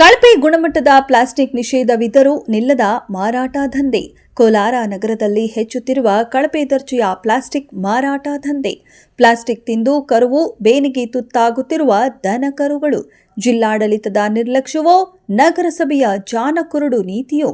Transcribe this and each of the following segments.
ಕಳಪೆ ಗುಣಮಟ್ಟದ ಪ್ಲಾಸ್ಟಿಕ್ ನಿಷೇಧವಿದ್ದರೂ ನಿಲ್ಲದ ಮಾರಾಟ ದಂಧೆ. ಕೋಲಾರ ನಗರದಲ್ಲಿ ಹೆಚ್ಚುತ್ತಿರುವ ಕಳಪೆ ದರ್ಜೆಯ ಪ್ಲಾಸ್ಟಿಕ್ ಮಾರಾಟ ದಂಧೆ. ಪ್ಲಾಸ್ಟಿಕ್ ತಿಂದು ಕರುವು ಬೇನಿಗೆ ತುತ್ತಾಗುತ್ತಿರುವ ದನ ಕರುಗಳು, ಜಿಲ್ಲಾಡಳಿತದ ನಿರ್ಲಕ್ಷ್ಯವೋ ನಗರಸಭೆಯ ಜಾನಕುರುಡು ನೀತಿಯೋ?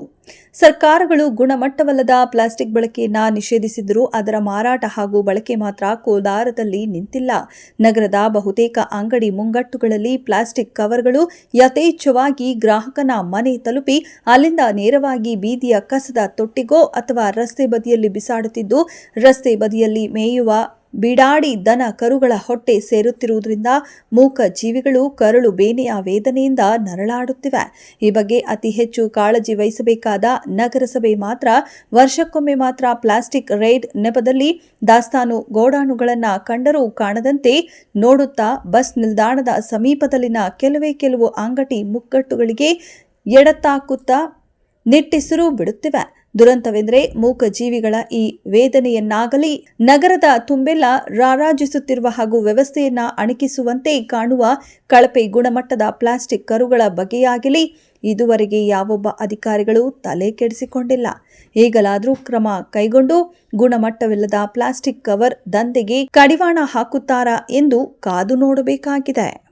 ಸರ್ಕಾರಗಳು ಗುಣಮಟ್ಟವಲ್ಲದ ಪ್ಲಾಸ್ಟಿಕ್ ಬಳಕೆಯನ್ನ ನಿಷೇಧಿಸಿದರೂ ಅದರ ಮಾರಾಟ ಹಾಗೂ ಬಳಕೆ ಮಾತ್ರ ಕೋಲಾರದಲ್ಲಿ ನಿಂತಿಲ್ಲ. ನಗರದ ಬಹುತೇಕ ಅಂಗಡಿ ಮುಂಗಟ್ಟುಗಳಲ್ಲಿ ಪ್ಲಾಸ್ಟಿಕ್ ಕವರ್ಗಳು ಯಥೇಚ್ಛವಾಗಿ ಗ್ರಾಹಕನ ಮನೆ ತಲುಪಿ ಅಲ್ಲಿಂದ ನೇರವಾಗಿ ಬೀದಿಯ ಕಸದ ತೊಟ್ಟಿಗೋ ಅಥವಾ ರಸ್ತೆ ಬದಿಯಲ್ಲಿ ಬಿಸಾಡುತ್ತಿದ್ದು, ರಸ್ತೆ ಬದಿಯಲ್ಲಿ ಮೇಯುವ ಬಿಡಾಡಿ ದನ ಕರುಗಳ ಹೊಟ್ಟೆ ಸೇರುತ್ತಿರುವುದರಿಂದ ಮೂಕ ಜೀವಿಗಳು ಕರುಳು ಬೇನೆಯ ವೇದನೆಯಿಂದ ನರಳಾಡುತ್ತಿವೆ. ಈ ಬಗ್ಗೆ ಅತಿ ಹೆಚ್ಚು ಕಾಳಜಿ ವಹಿಸಬೇಕಾದ ನಗರಸಭೆ ಮಾತ್ರ, ವರ್ಷಕ್ಕೊಮ್ಮೆ ಮಾತ್ರ ಪ್ಲಾಸ್ಟಿಕ್ ರೈಡ್ ನೆಪದಲ್ಲಿ ದಾಸ್ತಾನು ಗೋಡಾನುಗಳನ್ನು ಕಂಡರೂ ಕಾಣದಂತೆ ನೋಡುತ್ತಾ ಬಸ್ ನಿಲ್ದಾಣದ ಸಮೀಪದಲ್ಲಿನ ಕೆಲವೇ ಕೆಲವು ಅಂಗಡಿ ಮುಕ್ಕಟ್ಟುಗಳಿಗೆ ಎಡತಾಕುತ್ತಾ ನಿಟ್ಟಿಸಿರು ಬಿಡುತ್ತಿವೆ. ದುರಂತವೆಂದರೆ ಮೂಕ ಜೀವಿಗಳ ಈ ವೇದನೆಯನ್ನಾಗಲಿ ನಗರದ ತುಂಬೆಲ್ಲ ರಾರಾಜಿಸುತ್ತಿರುವ ಹಾಗೂ ವ್ಯವಸ್ಥೆಯನ್ನ ಅಣಕಿಸುವಂತೆ ಕಾಣುವ ಕಳಪೆ ಗುಣಮಟ್ಟದ ಪ್ಲಾಸ್ಟಿಕ್ ಕರುಗಳ ಬಗೆಯಾಗಲಿ ಇದುವರೆಗೆ ಯಾವೊಬ್ಬ ಅಧಿಕಾರಿಗಳು ತಲೆ ಕೆಡಿಸಿಕೊಂಡಿಲ್ಲ. ಈಗಲಾದರೂ ಕ್ರಮ ಕೈಗೊಂಡು ಗುಣಮಟ್ಟವಿಲ್ಲದ ಪ್ಲಾಸ್ಟಿಕ್ ಕವರ್ ದಂಧೆಗೆ ಕಡಿವಾಣ ಹಾಕುತ್ತಾರಾ ಎಂದು ಕಾದು ನೋಡಬೇಕಾಗಿದೆ.